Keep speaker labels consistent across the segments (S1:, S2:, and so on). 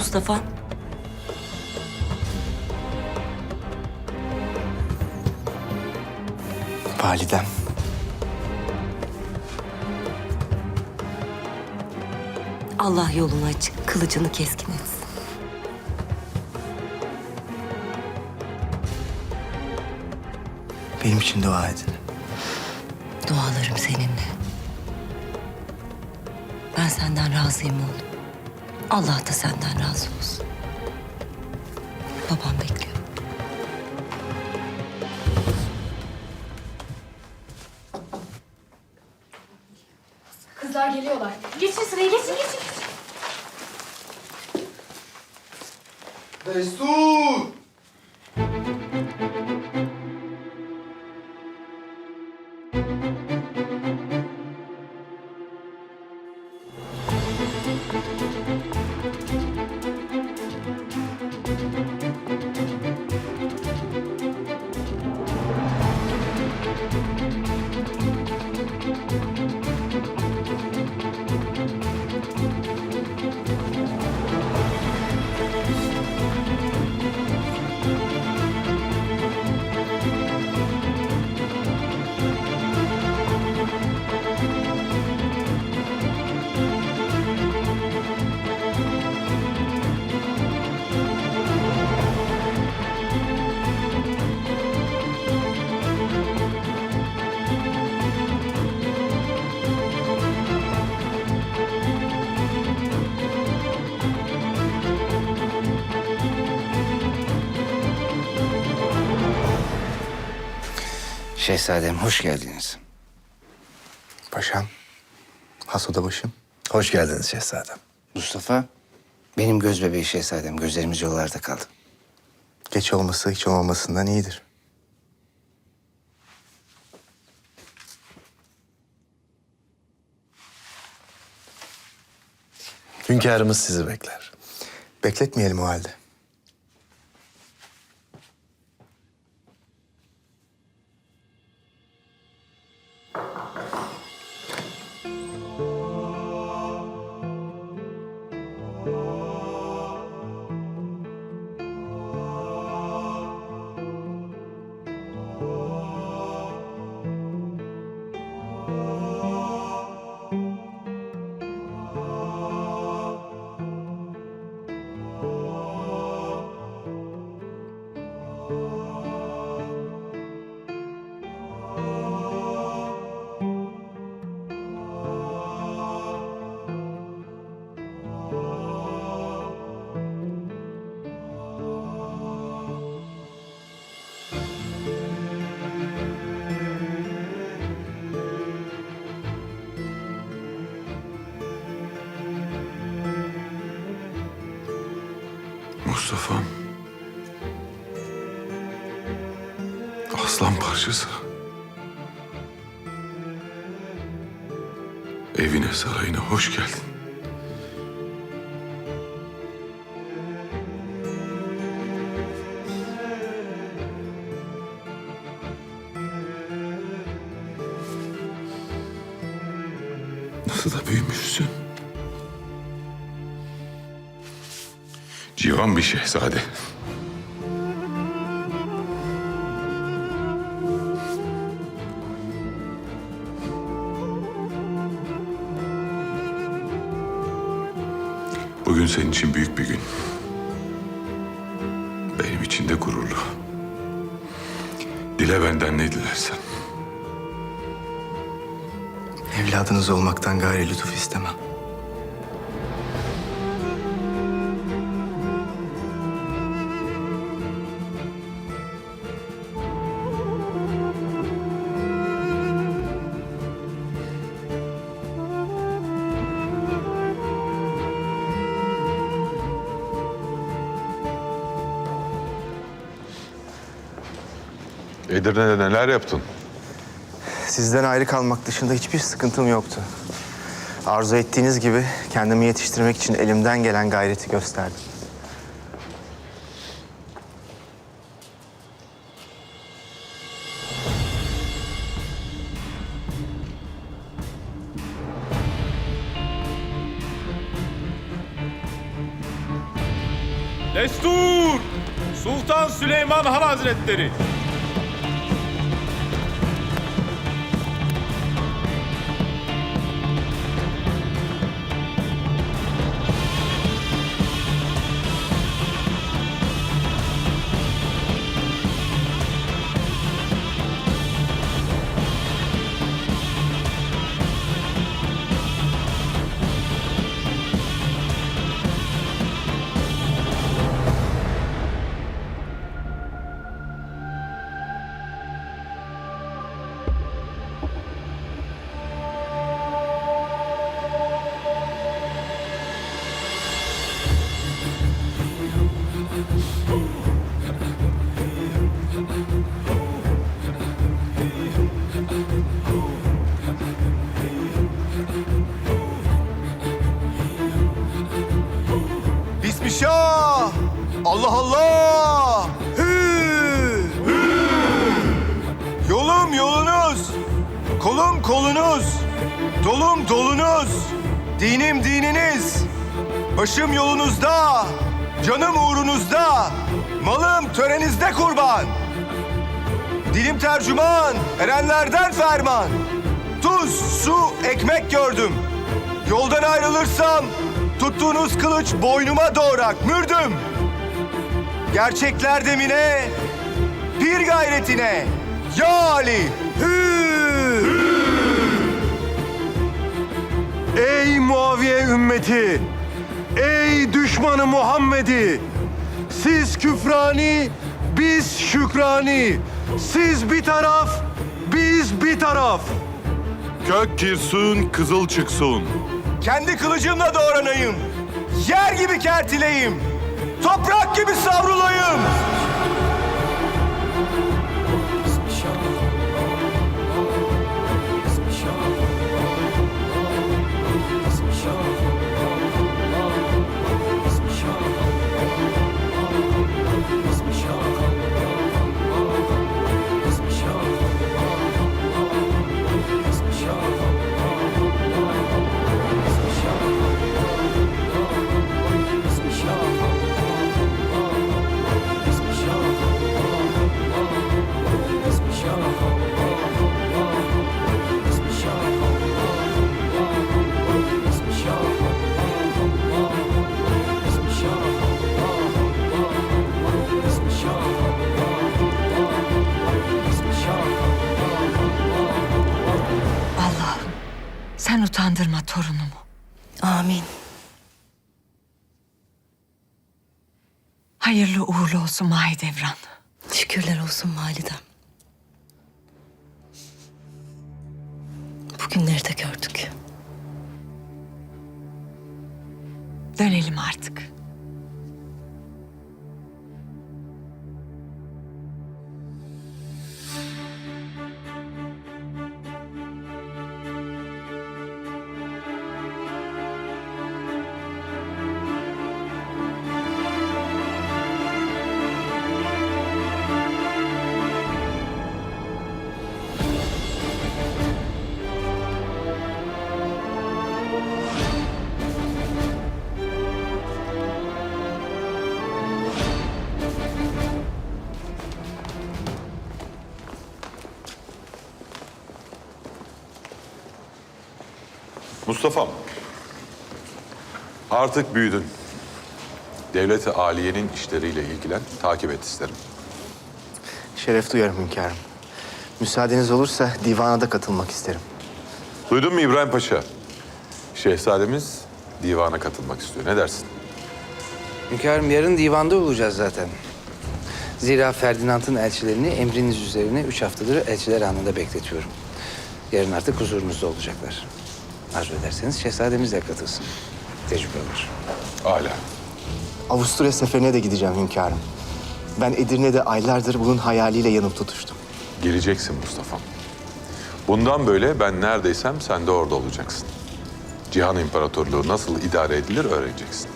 S1: Mustafa.
S2: Validem.
S1: Allah yolunu açık, kılıcını keskin etsin.
S2: Benim için dua edin.
S1: Dualarım seninle. Ben senden razıyım oğlum. Allah da senden razı olsun. Babam bekliyor.
S3: Kızlar geliyorlar. Geçin sıraya geçin geçin.
S4: Destur!
S5: Şehzadem hoş geldiniz.
S2: Paşam. Hasoda başım.
S6: Hoş geldiniz şehzadem.
S5: Mustafa, benim göz bebeği şehzadem. Gözlerimiz yollarda kaldı.
S2: Geç olması hiç olmamasından iyidir.
S6: Hünkârımız sizi bekler.
S2: Bekletmeyelim o halde.
S7: Mustafa'm. Aslan parçası. Evine sarayına hoş geldin. Civan bir şehzade. Bugün senin için büyük bir gün. Benim için de gururlu. Dile benden ne dilersen.
S2: Evladınız olmaktan gayri lütuf istemem.
S7: Edirne'de neler yaptın?
S2: Sizden ayrı kalmak dışında hiçbir sıkıntım yoktu. Arzu ettiğiniz gibi kendimi yetiştirmek için elimden gelen gayreti gösterdim.
S4: Destur! Sultan Süleyman Han Hazretleri.
S2: Dinim dininiz, başım yolunuzda, canım uğrunuzda, malım törenizde kurban. Dilim tercüman, erenlerden ferman. Tuz, su, ekmek gördüm. Yoldan ayrılırsam tuttuğunuz kılıç boynuma doğrak mürdüm. Gerçekler demine, bir gayretine. Ya Ali! Hü!
S8: Ey Muaviye ümmeti! Ey düşmanı Muhammed'i! Siz küfrani, biz şükrani. Siz bir taraf, biz bir taraf.
S4: Kök girsun, kızıl çıksın.
S2: Kendi kılıcımla doğranayım. Yer gibi kertileyim. Toprak gibi savrulayım.
S9: Hayırlı uğurlu olsun Mahidevran.
S1: Şükürler olsun validem. Bugünleri de gördük.
S9: Dönelim artık.
S7: Mustafa'm. Artık büyüdün. Devlet-i Aliye'nin işleriyle ilgilen, takip et isterim.
S2: Şeref duyarım hünkârım. Müsaadeniz olursa divana da katılmak isterim.
S7: Duydun mu İbrahim Paşa? Şehzademiz divana katılmak istiyor. Ne dersin?
S5: Hünkârım yarın divanda olacağız zaten. Zira Ferdinand'ın elçilerini emriniz üzerine üç haftadır elçiler anında bekletiyorum. Yarın artık huzurunuzda olacaklar. Arzu ederseniz şehzademiz de katılsın. Tecrübe olur.
S7: Âlâ.
S2: Avusturya seferine de gideceğim hünkârım. Ben Edirne'de aylardır bunun hayaliyle yanıp tutuştum.
S7: Geleceksin Mustafa'm. Bundan böyle ben neredeysem sen de orada olacaksın. Cihan İmparatorluğu nasıl idare edilir öğreneceksin.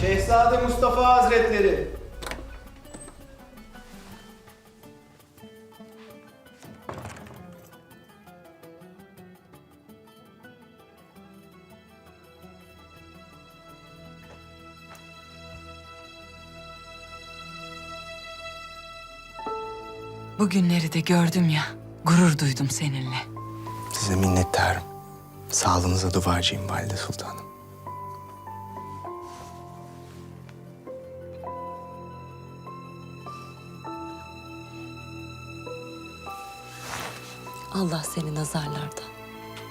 S10: Şehzade Mustafa Hazretleri.
S9: Bugünleri de gördüm ya, gurur duydum seninle.
S2: Size minnettarım. Sağlığınıza duacıyım Valide Sultanım.
S1: Allah seni nazarlardan,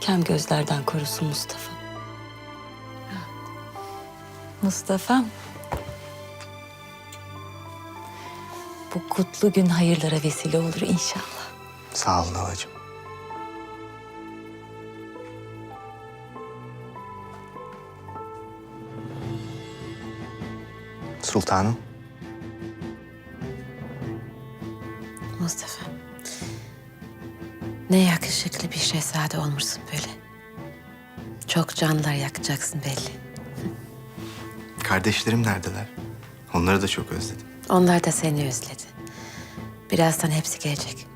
S1: kem gözlerden korusun Mustafa. Mustafa'm. Kutlu gün hayırlara vesile olur inşallah.
S2: Sağ olun halacığım. Sultanım.
S11: Mustafa. Ne yakışıklı bir şehzade olmuşsun böyle. Çok canlar yakacaksın belli.
S2: Kardeşlerim neredeler? Onları da çok özledim.
S11: Onlar da seni özledi. Birazdan hepsi gelecek.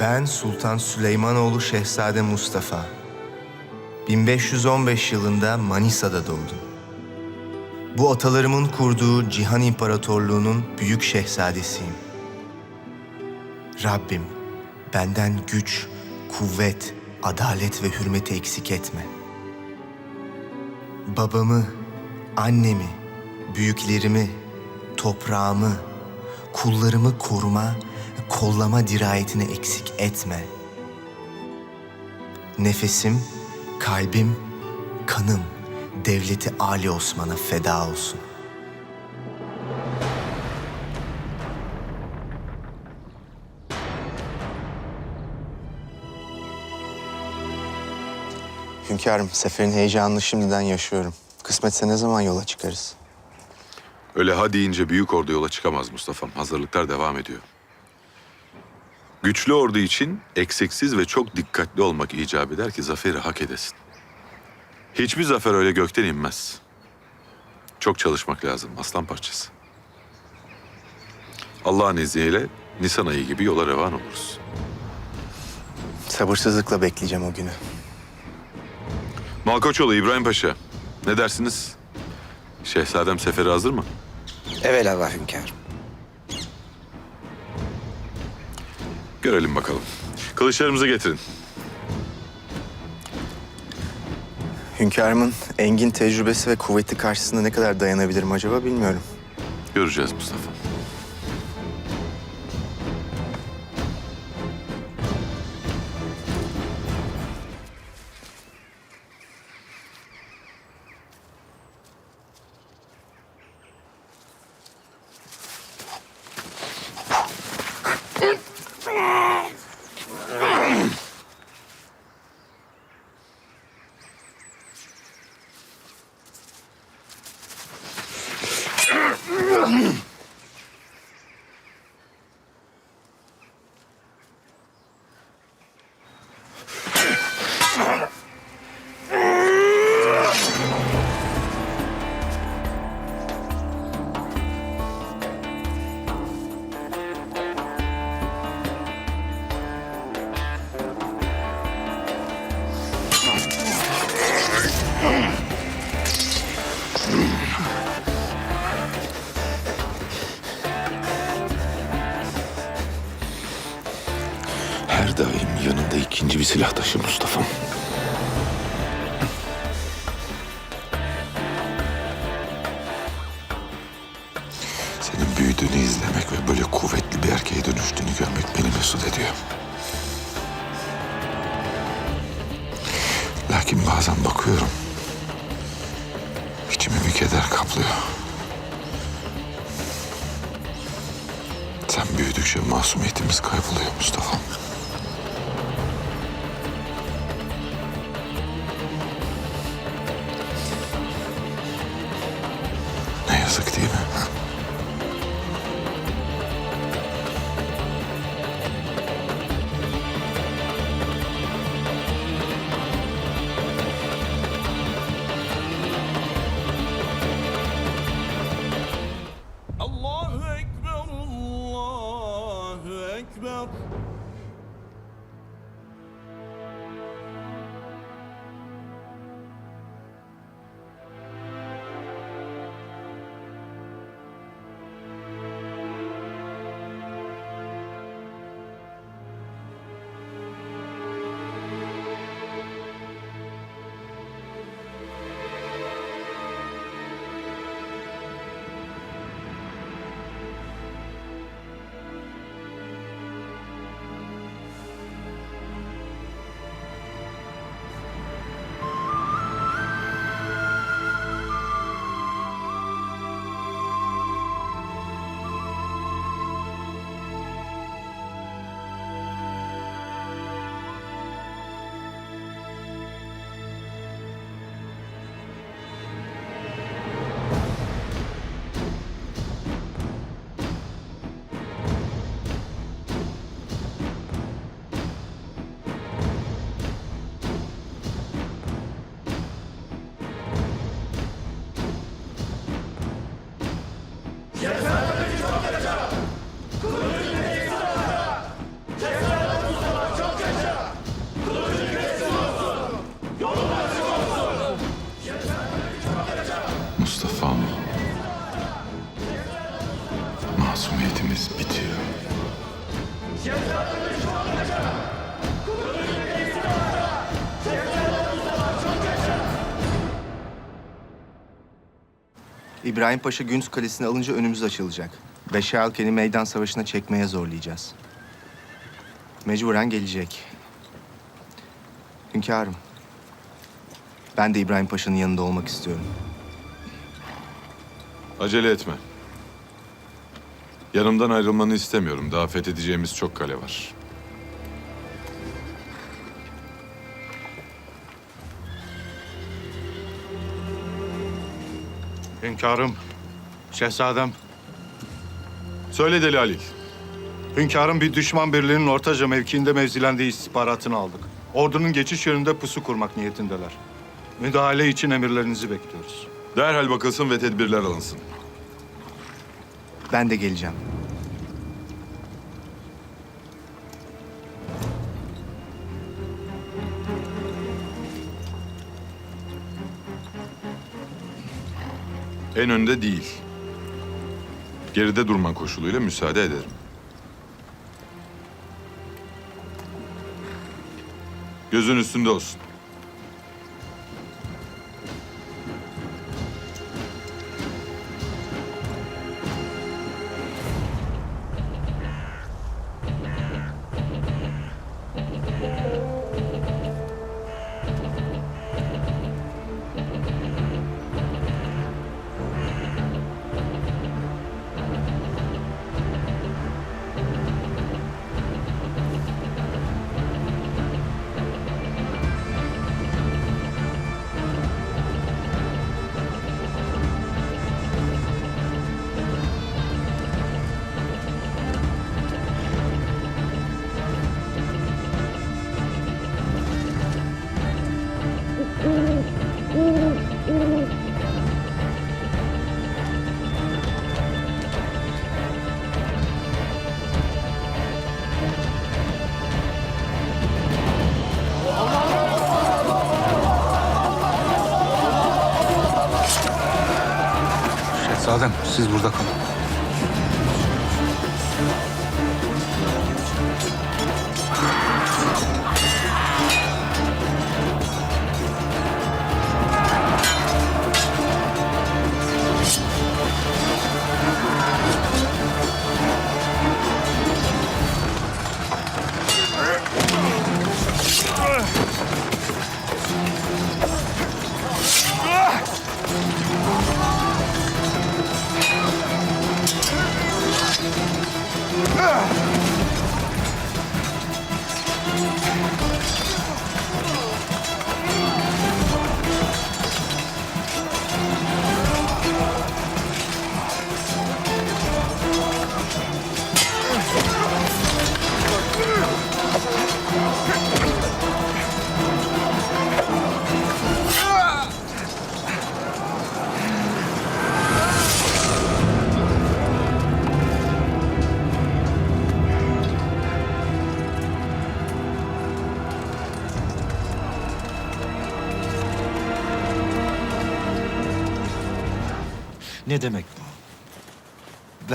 S2: Ben Sultan Süleymanoğlu Şehzade Mustafa. 1515 yılında Manisa'da doğdum. Bu atalarımın kurduğu Cihan İmparatorluğu'nun büyük şehzadesiyim. Rabbim benden güç, kuvvet, adalet ve hürmeti eksik etme. Babamı, annemi, büyüklerimi, toprağımı, kullarımı koruma, kollama dirayetini eksik etme. Nefesim, kalbim, kanım devleti Ali Osman'a feda olsun. Hünkârım, seferin heyecanını şimdiden yaşıyorum. Kısmetse ne zaman yola çıkarız?
S7: Öyle ha deyince büyük ordu yola çıkamaz Mustafa'm. Hazırlıklar devam ediyor. Güçlü ordu için eksiksiz ve çok dikkatli olmak icap eder ki zaferi hak edesin. Hiçbir zafer öyle gökten inmez. Çok çalışmak lazım aslan parçası. Allah'ın izniyle Nisan ayı gibi yola revan oluruz.
S2: Sabırsızlıkla bekleyeceğim o günü.
S7: Malkoçoğlu İbrahim Paşa, ne dersiniz? Şehzadem seferi hazır mı?
S5: Evelallah hünkârım.
S7: Görelim bakalım. Kılıçlarımızı getirin.
S2: Hünkârımın engin tecrübesi ve kuvveti karşısında ne kadar dayanabilirim acaba bilmiyorum.
S7: Göreceğiz Mustafa. Sen büyüdükçe masumiyetimiz kayboluyor Mustafa.
S2: İbrahim Paşa Güns Kalesi'ni alınca önümüz açılacak. Beşealken'i meydan savaşına çekmeye zorlayacağız. Mecburen gelecek. Hünkârım. Ben de İbrahim Paşa'nın yanında olmak istiyorum.
S7: Acele etme. Yanımdan ayrılmanı istemiyorum. Daha fethedeceğimiz çok kale var.
S12: Hünkârım, şehzadem.
S7: Söyle Deli Halil.
S12: Hünkârım bir düşman birliğinin Ortaca mevkiinde mevzilendiği istihbaratını aldık. Ordunun geçiş yönünde pusu kurmak niyetindeler. Müdahale için emirlerinizi bekliyoruz.
S7: Derhal bakılsın ve tedbirler alınsın.
S2: Ben de geleceğim.
S7: En önde değil. Geride durman koşuluyla müsaade ederim. Gözün üstünde olsun.
S5: Şehzadem siz burada kalın.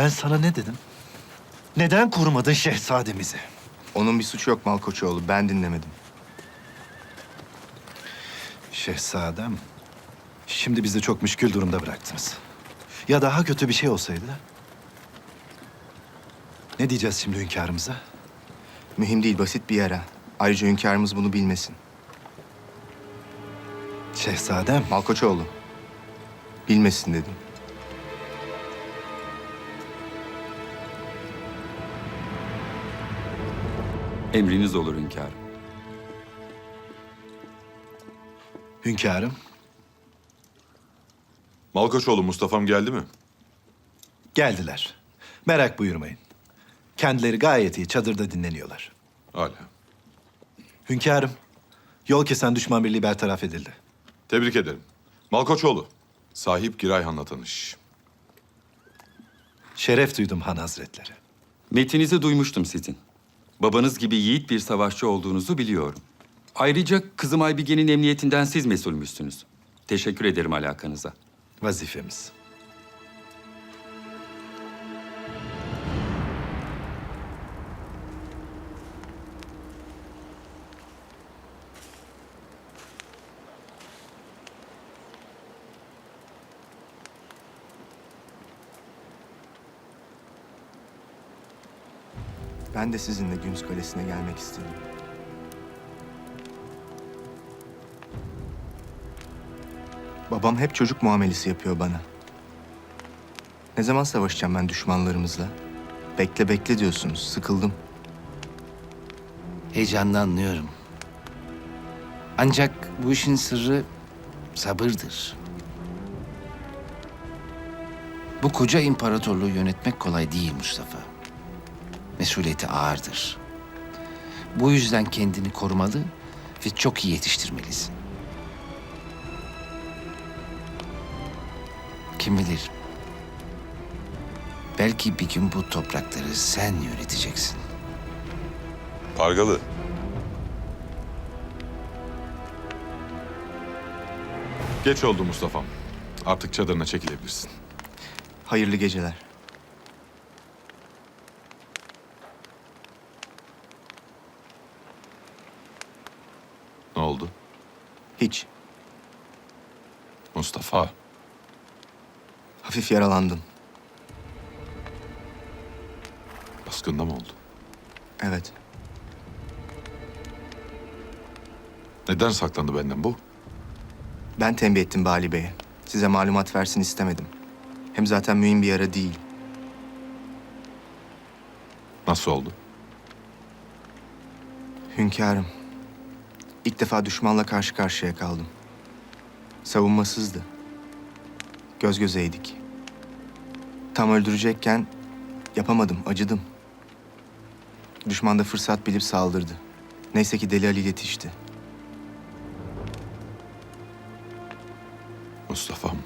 S12: Ben sana ne dedim? Neden korumadın şehzademizi?
S2: Onun bir suçu yok Malkoçoğlu. Ben dinlemedim.
S12: Şehzadem, şimdi bizi çok müşkül durumda bıraktınız. Ya daha kötü bir şey olsaydı? Ne diyeceğiz şimdi hünkârımıza?
S2: Mühim değil, basit bir yara. Ayrıca hünkârımız bunu bilmesin.
S12: Şehzadem,
S2: Malkoçoğlu. Bilmesin dedim.
S13: Emriniz olur hünkârım.
S12: hünkârım.
S7: Malkoçoğlu Mustafa'm geldi mi?
S12: Geldiler. Merak buyurmayın. Kendileri gayet iyi çadırda dinleniyorlar.
S7: Hala.
S12: Hünkârım, yol kesen düşman birliği bertaraf edildi.
S7: Tebrik ederim. Malkoçoğlu. Sahip Girayhan'la tanış.
S12: Şeref duydum han hazretleri.
S13: Metinizi duymuştum sizin. Babanız gibi yiğit bir savaşçı olduğunuzu biliyorum. Ayrıca kızım Aybige'nin emniyetinden siz mesulmüşsünüz. Teşekkür ederim alakanıza.
S12: Vazifemiz.
S2: Ben de sizinle Güns Kalesi'ne gelmek istedim. Babam hep çocuk muamelesi yapıyor bana. Ne zaman savaşacağım ben düşmanlarımızla? Bekle bekle diyorsunuz. Sıkıldım.
S5: Heyecanını anlıyorum. Ancak bu işin sırrı sabırdır. Bu koca imparatorluğu yönetmek kolay değil Mustafa. Mesuliyeti ağırdır. Bu yüzden kendini korumalı ve çok iyi yetiştirmelisin. Kim bilir? Belki bir gün bu toprakları sen yöneteceksin.
S7: Pargalı. Geç oldu Mustafa'm. Artık çadırına çekilebilirsin.
S2: Hayırlı geceler.
S7: Ne oldu?
S2: Hiç.
S7: Mustafa.
S2: Hafif yaralandım.
S7: Baskında mı oldu?
S2: Evet.
S7: Neden saklandı benden bu?
S2: Ben tembih ettim Bali Bey'e. Size malumat versin istemedim. Hem zaten mühim bir yara değil.
S7: Nasıl oldu?
S2: Hünkârım. İlk defa düşmanla karşı karşıya kaldım. Savunmasızdı. Göz gözeydik. Tam öldürecekken yapamadım, acıdım. Düşman da fırsat bilip saldırdı. Neyse ki Deli Ali yetişti.
S7: Mustafa'm.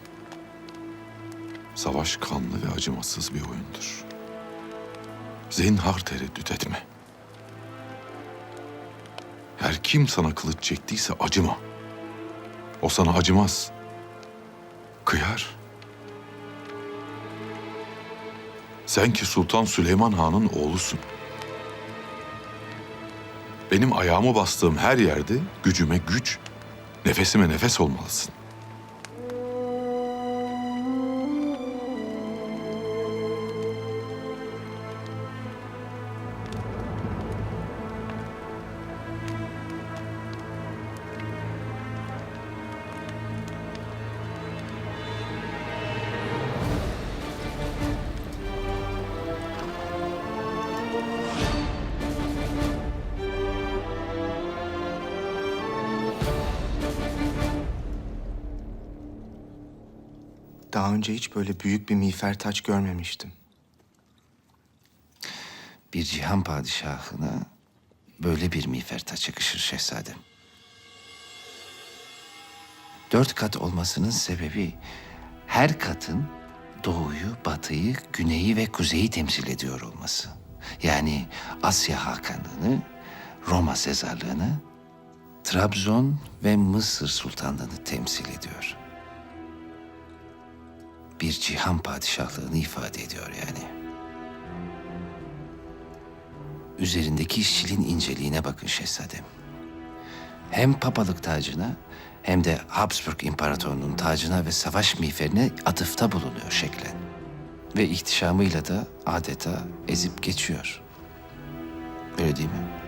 S7: Savaş kanlı ve acımasız bir oyundur. Zinhar tereddüt etme. Her kim sana kılıç çektiyse acıma. O sana acımaz. Kıyar. Sen ki Sultan Süleyman Han'ın oğlusun. Benim ayağımı bastığım her yerde gücüme güç, nefesime nefes olmalısın.
S2: Daha önce hiç böyle büyük bir miğfer taç görmemiştim.
S5: Bir cihan padişahına böyle bir miğfer taç yakışır şehzadem. Dört kat olmasının sebebi her katın doğuyu, batıyı, güneyi ve kuzeyi temsil ediyor olması. Yani Asya Hakanlığını, Roma Sezarlığını, Trabzon ve Mısır Sultanlığını temsil ediyor. Bir cihan padişahlığını ifade ediyor yani. Üzerindeki işçiliğin inceliğine bakın şehzadem. Hem papalık tacına hem de Habsburg İmparatorluğu'nun tacına ve savaş miğferine atıfta bulunuyor şeklen. Ve ihtişamıyla da adeta ezip geçiyor. Öyle değil mi?